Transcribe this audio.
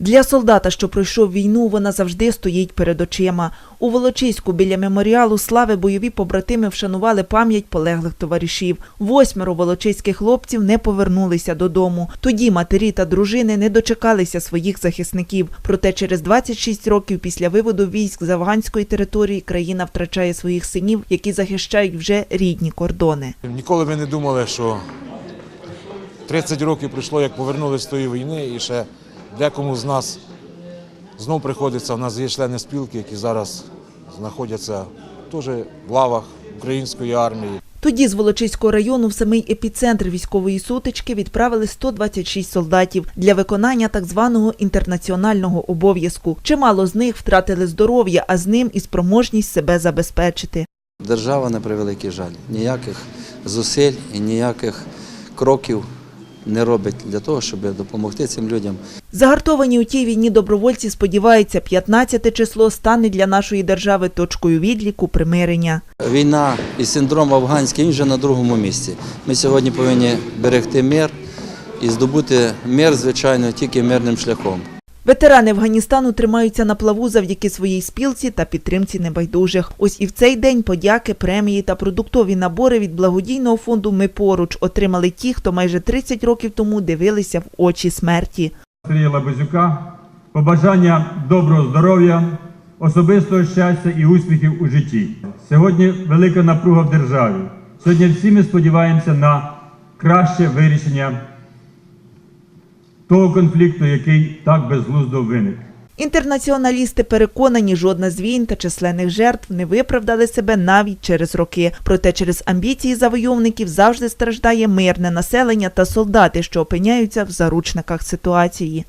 Для солдата, що пройшов війну, вона завжди стоїть перед очима. У Волочиську біля меморіалу слави бойові побратими вшанували пам'ять полеглих товаришів. Восьмеро волочиських хлопців не повернулися додому. Тоді матері та дружини не дочекалися своїх захисників. Проте через 26 років після виводу військ з афганської території країна втрачає своїх синів, які захищають вже рідні кордони. Ніколи ми не думали, що 30 років пройшло, як повернулися з тої війни, і ще декому з нас знов приходиться. У нас є члени спілки, які зараз знаходяться теж в лавах української армії. Тоді з Волочиського району в самий епіцентр військової сутички відправили 126 солдатів для виконання так званого інтернаціонального обов'язку. Чимало з них втратили здоров'я, а з ним і спроможність себе забезпечити. Держава, на превеликий жаль, ніяких зусиль і ніяких кроків не робить для того, щоб допомогти цим людям. Загартовані у тій війні добровольці сподіваються, 15 число стане для нашої держави точкою відліку примирення. Війна і синдром афганський він вже на другому місці. Ми сьогодні повинні берегти мир і здобути мир, звичайно, тільки мирним шляхом. Ветерани Афганістану тримаються на плаву завдяки своїй спілці та підтримці небайдужих. Ось і в цей день подяки, премії та продуктові набори від благодійного фонду Ми поруч отримали ті, хто майже 30 років тому дивилися в очі смерті. Сергія Лабазюка побажання доброго здоров'я, особистого щастя і успіхів у житті. Сьогодні велика напруга в державі. Сьогодні всі ми сподіваємося на краще вирішення того конфлікту, який так безглуздо виник. Інтернаціоналісти переконані, жодна з війн та численних жертв не виправдали себе навіть через роки. Проте через амбіції завойовників завжди страждає мирне населення та солдати, що опиняються в заручниках ситуації.